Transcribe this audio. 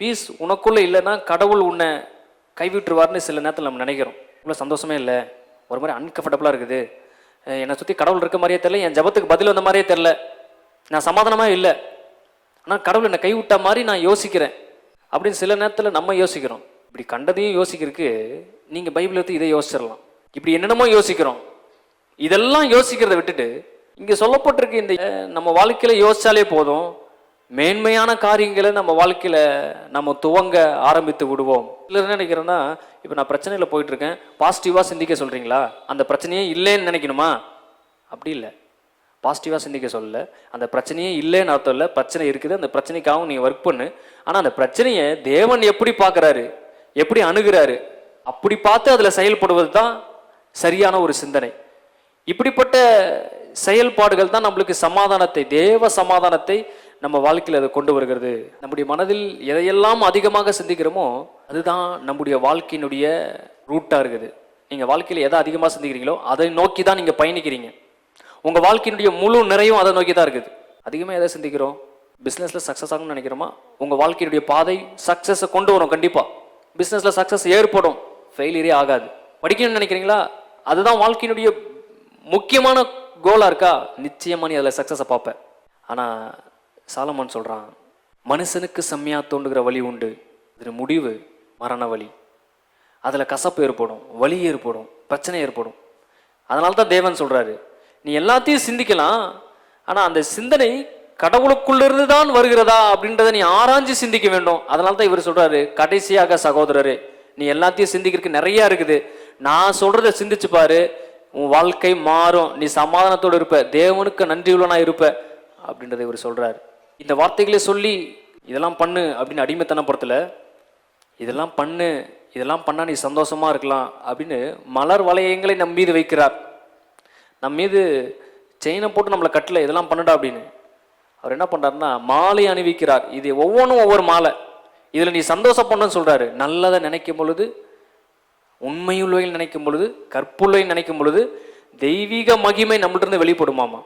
Piece உனக்குள்ளே இல்லைன்னா கடவுள் உன்னை கைவிட்டுருவார்னு சில நேரத்தில் நம்ம நினைக்கிறோம். இவ்வளோ சந்தோஷமே இல்லை. ஒரு மாதிரி அன்கம்ஃபர்டபுளாக இருக்குது. என்னை சுற்றி கடவுள் இருக்க மாதிரியே தெரில என் ஜபத்துக்கு பதில் வந்த மாதிரியே தெரில நான் சமாதானமாக இல்லை. ஆனால் கடவுள் என்னை கைவிட்ட மாதிரி நான் யோசிக்கிறேன். அப்படின்னு சில நேரத்தில் நம்ம யோசிக்கிறோம். இப்படி கண்டதையும் யோசிக்கிறதுக்கு நீங்கள் பைபிள் எடுத்து இதை யோசிச்சிடலாம். இப்படி என்னென்னமோ யோசிக்கிறோம். இதெல்லாம் யோசிக்கிறத விட்டுட்டு இங்கே சொல்லப்பட்டிருக்க இந்த நம்ம வாழ்க்கையில் யோசிச்சாலே போதும். மேன்மையான காரியங்களை நம்ம வாழ்க்கையில் நம்ம துவங்க ஆரம்பித்து விடுவோம். இல்லை என்ன நினைக்கிறேன்னா இப்போ நான் பிரச்சனையில் போயிட்டு இருக்கேன் பாசிட்டிவாக சிந்திக்க சொல்கிறீங்களா அந்த பிரச்சனையே இல்லைன்னு நினைக்கணுமா? அப்படி இல்லை. பாசிட்டிவாக சிந்திக்க சொல்லல. அந்த பிரச்சனையே இல்லைன்னு அர்த்தம் இல்லை. பிரச்சனை இருக்குது. அந்த பிரச்சனைக்காகவும் நீங்கள் ஒர்க் பண்ணு. ஆனால் அந்த பிரச்சனையை தேவன் எப்படி பார்க்குறாரு? எப்படி அணுகிறாரு? அப்படி பார்த்து அதில் செயல்படுவது தான் சரியான ஒரு சிந்தனை. இப்படிப்பட்ட செயல்பாடுகள் தான் நம்மளுக்கு சமாதானத்தை தேவ சமாதானத்தை நம்ம வாழ்க்கையில் அதை கொண்டு வருகிறது. நம்முடைய மனதில் எதையெல்லாம் அதிகமாக சிந்திக்கிறோமோ அதுதான் நம்முடைய வாழ்க்கையினுடைய ரூட்டாக இருக்குது. நீங்கள் வாழ்க்கையில் எதை அதிகமாக சிந்திக்கிறீங்களோ அதை நோக்கி தான் நீங்கள் பயணிக்கிறீங்க. உங்கள் வாழ்க்கையினுடைய முழு நிறையும் அதை நோக்கி தான் இருக்குது. அதிகமாக எதை சிந்திக்கிறோம்? பிஸ்னஸில் சக்ஸஸ் ஆகும்னு நினைக்கிறோமா? உங்கள் வாழ்க்கையினுடைய பாதை சக்ஸஸை கொண்டு வரும் கண்டிப்பாக பிஸ்னஸில் சக்ஸஸ் ஏற்படும். ஃபெயிலியரே ஆகாது. படிக்கணும்னு நினைக்கிறீங்களா? அதுதான் வாழ்க்கையினுடைய முக்கியமான கோலாக இருக்கா? நிச்சயமாக நீ அதில் சக்ஸஸை பார்ப்பேன் ஆனால் சாலமன் சொல்கிறான் மனுஷனுக்கு செம்மையாக தோண்டுகிற வழி உண்டு. இதில் முடிவு மரண வழி. அதில் கசப்பு ஏற்படும் வலி ஏற்படும் பிரச்சனை ஏற்படும். அதனால தான் தேவன் சொல்கிறாரு நீ எல்லாத்தையும் சிந்திக்கலாம் ஆனால் அந்த சிந்தனை கடவுளுக்குள்ளிருந்து தான் வருகிறதா அப்படின்றத நீ ஆராய்ஞ்சு சிந்திக்க வேண்டும். அதனால தான் இவர் சொல்கிறாரு கடைசியாக சகோதரர் நீ எல்லாத்தையும் சிந்திக்கிறதுக்கு நிறையா இருக்குது. நான் சொல்கிறத சிந்திச்சு பாரு. உன் வாழ்க்கை மாறும். நீ சமாதானத்தோடு இருப்ப. தேவனுக்கு நன்றியுள்ளனா இருப்ப. அப்படின்றத இவர் சொல்கிறாரு இந்த வார்த்தைகளை சொல்லி இதெல்லாம் பண்ணு அப்படின்னு அடிமைத்தனப்படுத்தல. இதெல்லாம் பண்ணு இதெல்லாம் பண்ணால் நீ சந்தோஷமாக இருக்கலாம் அப்படின்னு மலர் வளையங்களை நம் மீது வைக்கிறார். நம் மீது செயினை போட்டு நம்மளை கட்டல இதெல்லாம் பண்ணுடா அப்படின்னு. அவர் என்ன பண்ணுறாருன்னா மாலை அணிவிக்கிறார். இது ஒவ்வொன்றும் ஒவ்வொரு மாலை. இதில் நீ சந்தோஷப்படணும்னு சொல்கிறாரு நல்லதை நினைக்கும் பொழுது உண்மையுள்ளவையில் நினைக்கும் பொழுது கற்புள்ளவையில் நினைக்கும் பொழுது தெய்வீக மகிமை நம்மள்கிட்ட இருந்து வெளிப்படுமாமா?